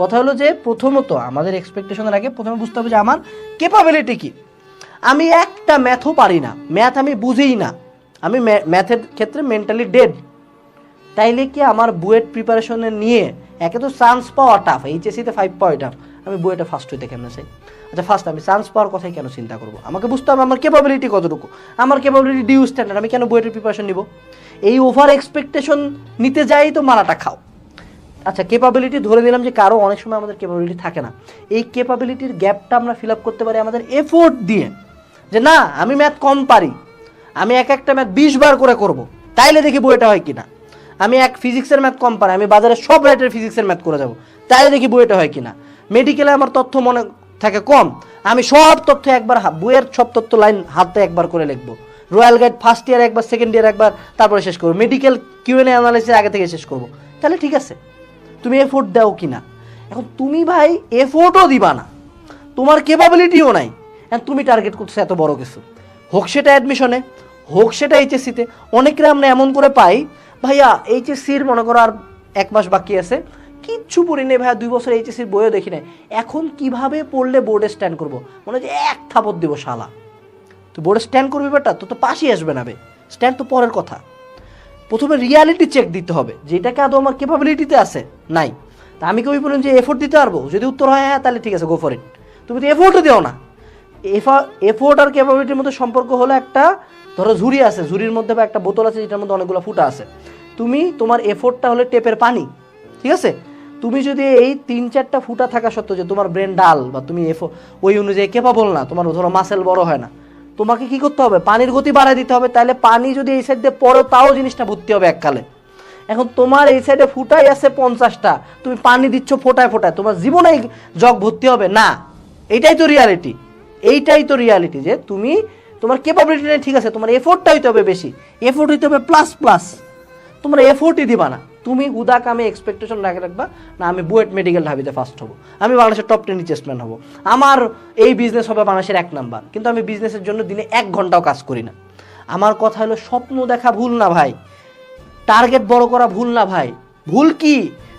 কথা হলো যে প্রথমত আমাদের এক্সপেকটেশনের আগে প্রথমে বুঝতে হবে যে আমার ক্যাপাবিলিটি কি। আমি একটা ম্যাথও পারি না। ম্যাথ আমি বুঝিই না। আমি ম্যাথের ক্ষেত্রে মেন্টালি ডেড তাইলে কি আমার বুয়েট প্রিপারেশনে নিয়ে একে তো চান্স পাওয়া টাফ এইচএসিতে ফাইভ পাওয়া টাফ আমি বুয়েটে ফার্স্ট হইতে কেমন চাই? আচ্ছা ফার্স্ট আমি চান্স পাওয়ার কথাই কেন চিন্তা করব? আমাকে বুঝতে হবে আমার ক্যাপাবিলিটি কতটুকু। আমার ক্যাপাবিলিটি ডিউ স্ট্যান্ডার্ড আমি কেন বুয়েটের প্রিপারেশন নিব? এই ওভার এক্সপেকটেশন নিতে যাই তো মারাটা খাও। আচ্ছা ক্যাপাবিলিটি ধরে নিলাম যে কারও অনেক সময় আমাদের ক্যাপাবিলিটি থাকে না। এই ক্যাপাবিলিটির গ্যাপটা আমরা ফিল আপ করতে পারি আমাদের এফোর্ট দিয়ে। যে না, আমি ম্যাথ কম পারি। আমি এক একটা ম্যাথ বিশ বার করে করব। তাইলে দেখি বইটা হয় কি না আমি এক ফিজিক্সের ম্যাথ কম পারি, আমি বাজারে সব রাইটের ফিজিক্সের ম্যাথ করে যাব। তাইলে দেখি বইটা হয় কি না মেডিকেলে আমার তথ্য মনে থাকে কম। আমি সব তথ্য একবার বইয়ের সব তথ্য লাইন হাতে একবার করে লিখব। রয়্যাল গাইড ফার্স্ট ইয়ার একবার সেকেন্ড ইয়ার একবার, তারপরে শেষ করব। মেডিকেল কিউএনএ অ্যানালাইসিস আগে থেকে শেষ করব। তাহলে ঠিক আছে। তুমি এফোর্ট দাও কিনা? এখন তুমি ভাই এফোর্টও দিবা না। তোমার ক্যাপাবিলিটিও নাই। তুমি টার্গেট করছ এত বড় কিছু। হোক সেটা অ্যাডমিশনে হোক সেটা এইচএসসিতে অনেকরে আমরা এমন করে পাই, ভাইয়া এইচএসসির মনে করো আর এক মাস বাকি আছে। কিচ্ছু পড়ি নেই ভাইয়া, দুই বছর এইচএসসির বইও দেখি নাই। এখন কীভাবে পড়লে বোর্ডে স্ট্যান্ড করব? মনে হচ্ছে এক থাপত দিব শালা। তুই বোর্ডে স্ট্যান্ড করবি বেটা তো তো পাশেই আসবে না বে। স্ট্যান্ড তো পরের কথা। প্রথমে রিয়ালিটি চেক দিতে হবে যে এটাকে আদৌ আমার ক্যাপাবিলিটিতে আছে? নাই। তা আমি কবি বলুন যে এফোর্ট দিতে পারব। যদি উত্তর হয় হ্যাঁ তাহলে ঠিক আছে গো ফর ইট তুমি তো এফোর্টও দিও না। এফা এফোর্ট আর ক্যাপাবিলিটির মধ্যে সম্পর্ক হলো একটা, ধরো ঝুড়ি আছে, ঝুড়ির মধ্যে বা একটা বোতল আছে, যেটার মধ্যে অনেকগুলো ফুটা আছে। তুমি, তোমার এফোর্টটা হলে টেপের পানি, ঠিক আছে? তুমি যদি এই তিন চারটা ফুটা থাকা সত্ত্বেও যে তোমার ব্রেন ডাল বা তুমি এফো ওই অনুযায়ী কেপাবল না, তোমার ধরো মাসেল বড় হয় না তোমাকে কি করতে হবে? পানির গতি বাড়ায় দিতে হবে। তাহলে পানি যদি এই সাইড দিয়ে পড়ো, তাও জিনিসটা ভর্তি হবে এককালে। এখন তোমার এই সাইডে ফুটাই আছে পঞ্চাশটা। তুমি পানি দিচ্ছ ফোটায় ফোটায়। তোমার জীবনে এই জগ ভর্তি হবে। না, এইটাই তো রিয়ালিটি এইটাই তো রিয়ালিটি যে তুমি, তোমার ক্যাপাবিলিটি নেই, ঠিক আছে। তোমার এফোর্টটা হইতে হবে বেশি। এফোর্ট হইতে হবে প্লাস প্লাস তোমরা এফোর্টই দিবা না। তুমি উদা কামে এক্সপেকটেশন রাখে রাখবা, না, আমি বুয়েট মেডিকেল ঢাবিতে ফার্স্ট হব। আমি বাংলাদেশের টপ টেন রিচেস্টম্যান হব। আমার এই বিজনেস হবে বাংলাদেশের এক নাম্বার কিন্তু আমি বিজনেসের জন্য দিনে এক ঘন্টাও কাজ করি না। আমার কথা হলো, স্বপ্ন দেখা ভুল না ভাই। টার্গেট বড় করা ভুল না ভাই। ভুল কি?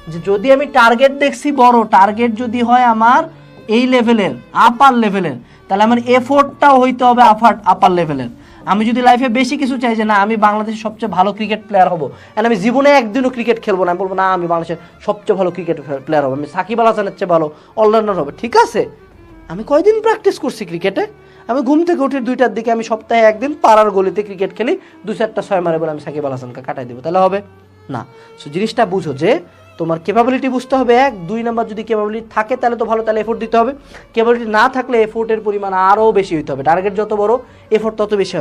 যে যদি আমি টার্গেট দেখছি বড় টার্গেট যদি হয় আমার এই লেভেলের আপার লেভেলের তাহলে আমার এফোর্টটাও হইতে হবে আপার আপার লেভেলের আমি যদি লাইফে বেশি কিছু চাই যে না, আমি বাংলাদেশের সবচেয়ে ভালো ক্রিকেট প্লেয়ার হব, and আমি জীবনে একদিনও ক্রিকেট খেলব না, আমি বলব না, আমি বাংলাদেশের সবচেয়ে ভালো ক্রিকেট প্লেয়ার হব, আমি সাকিব আল হাসানের চেয়ে ভালো অলরাউন্ডার হবে, ঠিক আছে? আমি কয়দিন প্র্যাকটিস করছি ক্রিকেটে আমি ঘুম থেকে উঠে দুইটার দিকে আমি সপ্তাহে একদিন পাড়ার গলিতে ক্রিকেট খেলি দু চারটা ছয় মারে বলে আমি সাকিব আল হাসানকে কাটাই দেবো, তাহলে হবে? না। সো জিনিসটা বুঝো যে তোমার ক্যাপাবিলিটি বুঝতে হবে এক, দুই নাম্বার যদি ক্যাপাবিলিটি থাকে তাহলে তো ভালো, তাহলে এফোর্ট দিতে হবে। ক্যাপাবিলিটি না থাকলে এফোর্টের পরিমাণ আরও বেশি হইতে হবে। টার্গেট যত বড় এফোর্ট তত বেশি হবে।